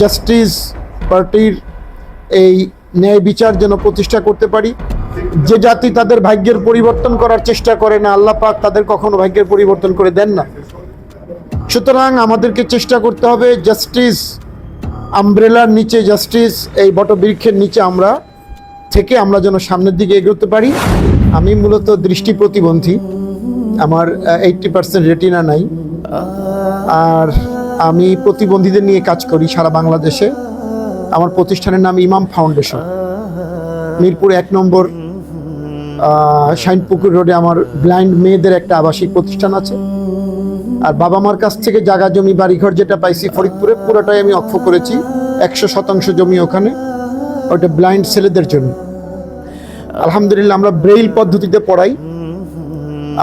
Justice পার্টির এই ন্যায় বিচার যেন প্রতিষ্ঠা করতে পারি। যে জাতি তাদের ভাগ্যের পরিবর্তন করার চেষ্টা করে না, আল্লাহ পাক তাদের কখনো ভাগ্যের পরিবর্তন করে দেন না। সুতরাং আমাদেরকে চেষ্টা করতে হবে জাস্টিস আমব্রেলার নিচে, জাস্টিস এই বটবৃক্ষের নিচে আমরা থেকে আমরা যেন সামনের দিকে এগোতে পারি। আমি মূলত দৃষ্টি প্রতিবন্ধী। আমার এইটটি পার্সেন্ট রেটিনা নাই। আর আমি প্রতিবন্ধীদের নিয়ে কাজ করি সারা বাংলাদেশে। আমার প্রতিষ্ঠানের নাম ইমাম ফাউন্ডেশন। মিরপুর এক নম্বর শাইনপুকুর রোডে আমার ব্লাইন্ড মেয়েদের একটা আবাসিক প্রতিষ্ঠান আছে। আর বাবা মার কাছ থেকে জাগা জমি, বাড়িঘর যেটা পাইছি ফরিদপুরে, পুরোটাই আমি অক্ষ করেছি। একশো শতাংশ জমি ওখানে। ওটা ব্লাইন্ড ছেলেদের জন্য। আলহামদুলিল্লাহ আমরা ব্রেইল পদ্ধতিতে পড়াই।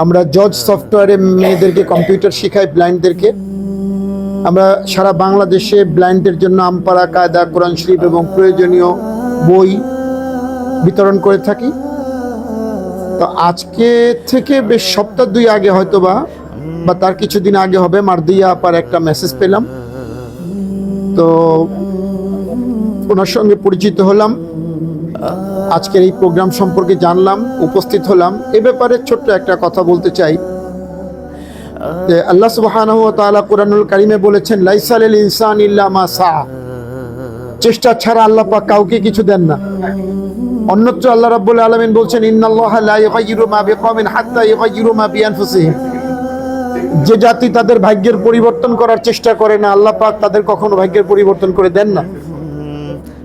আমরা জজ সফটওয়্যারে মেয়েদেরকে কম্পিউটার শেখাই, ব্লাইন্ডদেরকে। আমরা সারা বাংলাদেশে ব্লাইন্ডদের জন্য আমপাড়া, কায়দা, কোরআন শরীফ এবং প্রয়োজনীয় বই বিতরণ করে থাকি। তো আজকে থেকে বেশ সপ্তাহ দুই আগে হয়তো বা তার কিছুদিন আগে হবে, মারদিয়া আপার একটা মেসেজ পেলাম। তো ওনার সঙ্গে পরিচিত হলাম, আজকের এই প্রোগ্রাম সম্পর্কে জানলাম, উপস্থিত হলাম। এ ব্যাপারে ছোট্ট একটা কথা বলতে চাই। আল্লাহ সুবহানাহু ওয়া তাআলা কারিমে বলেছেন লাইসালিল ইনসান ইল্লা মা সা চেষ্টা ছাড়া আল্লাহ পাক কাউকে কিছু দেন না। অন্যত্র আল্লাহ রাব্বুল আলামিন বলছেন লা মা হাত্তা মা বিআনফুসিহিম। যে জাতি তাদের ভাগ্যের পরিবর্তন করার চেষ্টা করে না, আল্লাহ পাক তাদের কখনো ভাগ্যের পরিবর্তন করে দেন না।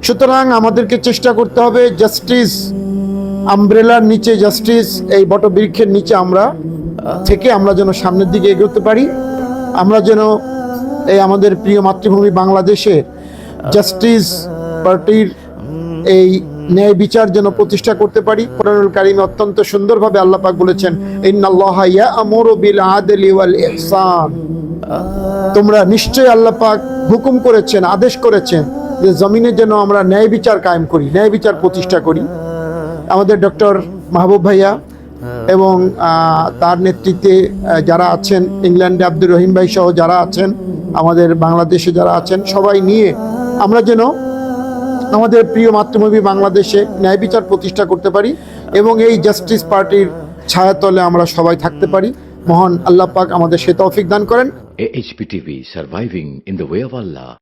সুতরাং আমাদেরকে চেষ্টা করতে হবে, জাস্টিস, আমব্রেলার নিচে জাস্টিস, এই বটবৃক্ষের নিচে আমরা থেকে আমরা যেন সামনের দিকে এগোতে পারি। আমরা যেন এই আমাদের প্রিয় মাতৃভূমি বাংলাদেশে জাস্টিস পার্টির এই ন্যায় বিচার যেন প্রতিষ্ঠা করতে পারি। কোরআনুল অত্যন্ত সুন্দরভাবে আল্লাহ পাক বলেছেন তোমরা নিশ্চয়ই আল্লাহ পাক হুকুম করেছেন, আদেশ করেছেন যে জমিনে যেন আমরা ন্যায় বিচার কায়েম করি, ন্যায় বিচার প্রতিষ্ঠা করি। আমাদের ডক্টর মাহবুব ভাইয়া এবং তার নেতৃত্বে যারা আছেন, ইংল্যান্ডে আব্দুর রহিম ভাই সহ যারা আছেন, আমাদের বাংলাদেশে যারা আছেন, সবাই নিয়ে আমরা যেন আমাদের প্রিয় মাতৃভূমি বাংলাদেশে ন্যায় বিচার প্রতিষ্ঠা করতে পারি এবং এই জাস্টিস পার্টির ছায়াতলে আমরা সবাই থাকতে পারি মহান আল্লাহ পাক আমাদের সে তৌফিক দান করেন AHPTV surviving in the way of Allah.